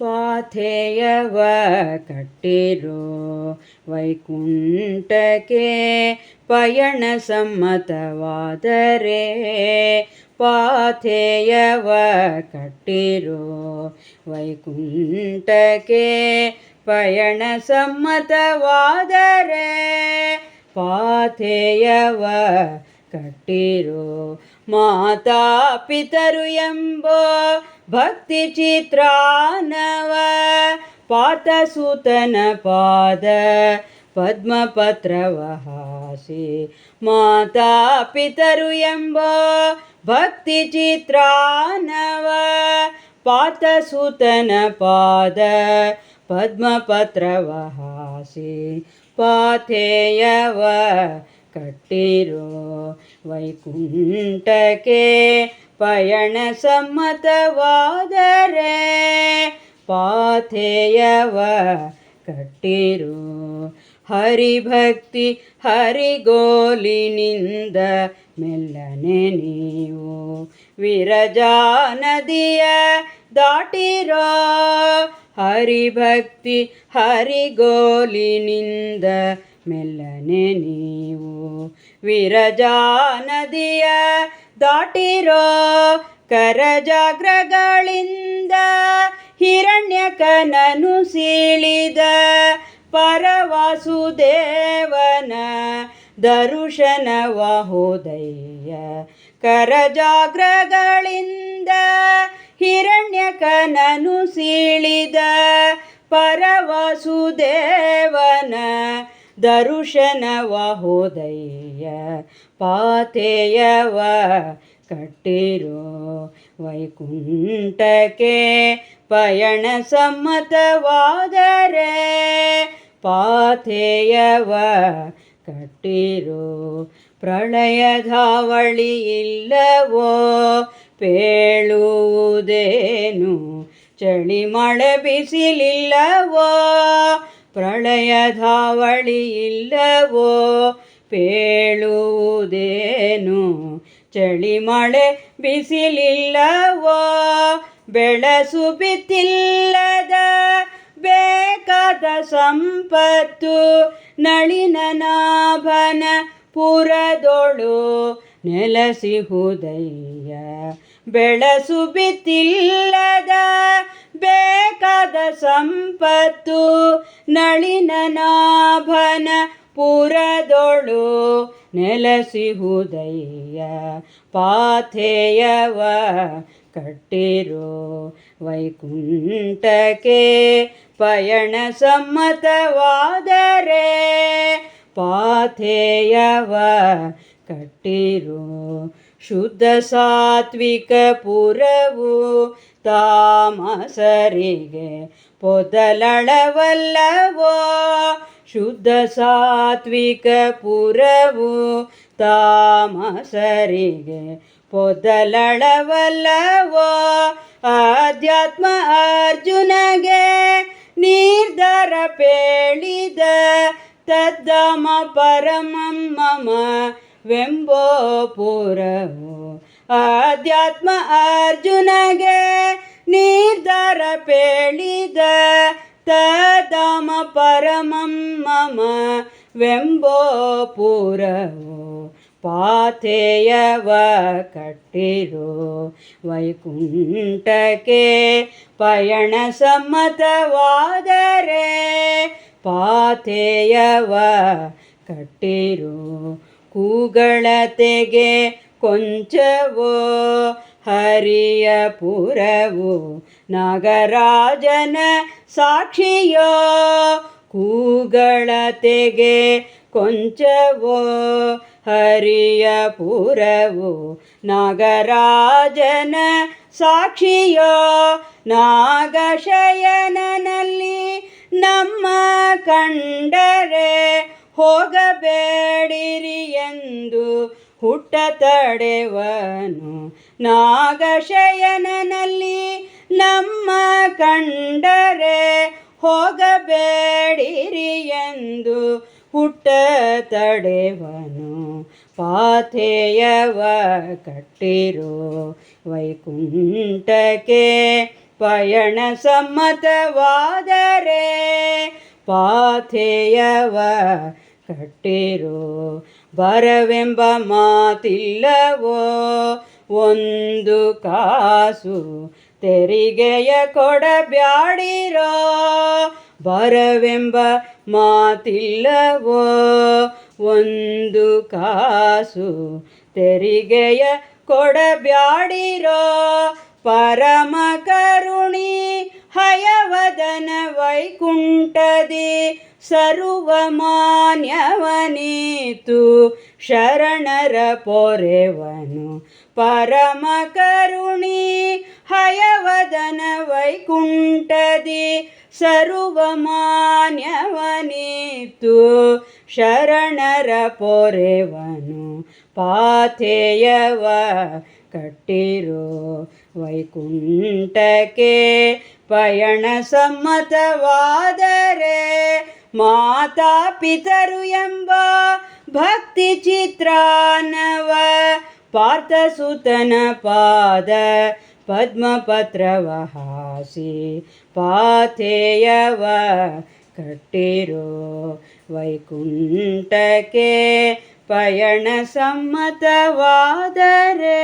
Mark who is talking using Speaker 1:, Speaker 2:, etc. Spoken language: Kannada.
Speaker 1: ಪಾಥೇಯವ ಕಟ್ಟಿರೋ ವೈಕುಂಠಕ್ಕೆ ಪಯಣ ಸಮ್ಮತವಾದರೆ ಪಾಥೇಯವ ಕಟ್ಟಿರೋ ವೈಕುಂಠಕ್ಕೆ ಪಯಣ ಸಮ್ಮತವಾದರೆ ಪಾಥೇಯವ ಕಟ್ಟಿರೋ ಮಾತಾ ಪಿತರು ಎಂಬೋ ಭಕ್ತಿ ಚಿತ್ರಾನವ ಪಾತಸೂತನ ಪಾದ ಪದ್ಮಪತ್ರವ ಹಾಸಿ ಮಾತಾ ಪಿತರು ಎಂಬ ಭಕ್ತಿ ಚಿತ್ರಾನವ ಪಾತಸೂತನ ಪಾದ ಪದ್ಮಪತ್ರವ ಹಾಸಿ ಪಾಥೇಯವ ಕಟ್ಟಿರೋ ವೈಕುಂಠಕ್ಕೆ ಪಯಣ ಸಮ್ಮತವಾದರೆ ಪಾಥೇಯವ ಕಟ್ಟಿರೋ ಹರಿಭಕ್ತಿ ಹರಿಗೋಲಿನಿಂದ ಮೆಲ್ಲನೆ ನೀವು ವಿರಜಾ ನದಿಯ ದಾಟಿರೋ ಹರಿಭಕ್ತಿ ಹರಿಗೋಲಿನಿಂದ ಮೆಲ್ಲನೆ ನೀವು ವಿರಜಾ ನದಿಯ ದಾಟಿರೋ ಕರಜಾಗ್ರಗಳಿಂದ ಹಿರಣ್ಯಕನನು ಸೀಳಿದ ಪರವಾಸುದೇವನ ದರುಶನವ ಹೋದಯ್ಯ. ಕರಜಾಗ್ರಗಳಿಂದ ಹಿರಣ್ಯಕನನು ಸೀಳಿದ ಪರವಾಸುದೇವನ ದರುಶನವ ಹೋದಯ್ಯ, ಪಾತೆಯವ ಕಟ್ಟಿರೋ ವೈಕುಂಠಕ್ಕೆ ಪಯಣ ಸಮ್ಮತವಾದರೆ ಪಾತೆಯವ ಕಟ್ಟಿರೋ ಪ್ರಳಯಧಾವಳಿ ಇಲ್ಲವೋ ಪೇಳುವುದೇನು ಚಳಿ ಮಳೆ ಬಿಸಿಲಿಲ್ಲವೋ ಪ್ರಳಯಧಾವಳಿ ಇಲ್ಲವೋ ಪೇಳುವುದೇನು? ಚಳಿ ಮಳೆ ಬಿಸಿಲಿಲ್ಲವೋ? ಬೆಳಸು ಬಿತ್ತಿಲ್ಲದ ಬೇಕಾದ ಸಂಪತ್ತು ನಳಿನನಾಭನ ಪುರದೊಳು ನೆಲಸಿಹುದಯ್ಯ ಬೆಳಸು ಬಿತ್ತಿಲ್ಲದ ಬೇಕಾದ ಸಂಪತ್ತು ನಳಿನನಾಭನ ಪುರದೊಳು ನೆಲಸಿಹುದಯ್ಯ ಪಾಥೇಯವ ಕಟ್ಟಿರೋ ವೈಕುಂಠಕ್ಕೆ ಪಯಣ ಸಮ್ಮತವಾದರೆ ಪಾಥೇಯವ ಕಟ್ಟಿರೋ ಶುದ್ಧ ಸಾತ್ವಿಕ ಪುರವು ತಾಮಸರಿಗೆ ಪೊದಲಳವಲ್ಲವೋ? ಶುದ್ಧ ಸಾತ್ವಿಕ ಪುರವು ತಾಮಸರಿಗೆ ಪೊದಲಳವಲ್ಲವೋ? ಆಧ್ಯಾತ್ಮ ಅರ್ಜುನಗೆ ನಿರ್ಧಾರ ಪೇಳಿದ ತದ್ದಮ ಪರಮಮ್ಮ ಪುರವು ಆಧ್ಯಾತ್ಮ ಅರ್ಜುನಗೆ ನಿರ್ಧಾರ ಪೇಳಿದ ತದಮ ಪರಮಂ ವೆಂಬೋ ಪುರವು ಪಾಥೇಯವ ಕಟ್ಟಿರೋ ವೈಕುಂಠಕ್ಕೆ ಪಯಣ ಸಮ್ಮತವಾದರೆ ಪಾಥೇಯವ ಕಟ್ಟಿರೋ ಕೂಗಳತೆಗೆ ಕೊಂಚವೋ, ಹರಿಯ ಪುರವು, ನಾಗರಾಜನ ಸಾಕ್ಷಿಯೋ ಕೂಗಳತೆಗೆ ಕೊಂಚವೋ, ಹರಿಯ ಪುರವು, ನಾಗರಾಜನ ಸಾಕ್ಷಿಯೋ, ನಾಗಶಯನನಲ್ಲಿ ನಮ್ಮ ಕಂಡರೆ ಹೋಗಬೇಡಿರಿ ಎಂದು ಹುಟ್ಟ ತಡೆವನು. ನಾಗಶಯನನಲ್ಲಿ ನಮ್ಮ ಕಂಡರೆ ಹೋಗಬೇಡಿರಿ ಎಂದು ಹುಟ್ಟ ತಡೆವನು. ಪಾಥೆಯವ ಕಟ್ಟಿರೋ ವೈಕುಂಠಕ್ಕೆ ಪಯಣ ಸಮ್ಮತವಾದರೆ ಪಾಥೇಯವ ಕಟ್ಟಿರೋ ಬರವೆಂಬ ಮಾತಿಲ್ಲವೋ? ಒಂದು ಕಾಸು ತೆರಿಗೆಯ ಕೊಡಬ್ಯಾಡಿರೋ? ಬರವೆಂಬ ಮಾತಿಲ್ಲವೋ? ಒಂದು ಕಾಸು ತೆರಿಗೆಯ ಕೊಡಬ್ಯಾಡಿರೋ? ಪರಮ ಕರುಣಿ ಹಯವದನ ವೈಕುಂಠದಿ ಸರ್ವಮಾನ್ಯವನೀತು ಶರಣರ ಪೊರೆವನು. ಪರಮ ಕರುಣಿ, ಹಯವದನ ವೈಕುಂಠದಿ ಸರ್ವಮಾನ್ಯವನೀತು ಶರಣರ ಪೊರೆವನು. ಪಾಥೇಯವ ಕಟ್ಟಿರೋ ವೈಕುಂಠಕ್ಕೆ ಪಯಣ ಸಮ್ಮತವಾದರೆ मातापितरु एम्ब भक्तिचित्रानव पार्थसुतनपाद पद्मपत्रवहासि पाथेयव कट्टिरो वैकुण्ठके पयणसम्मतवादरे।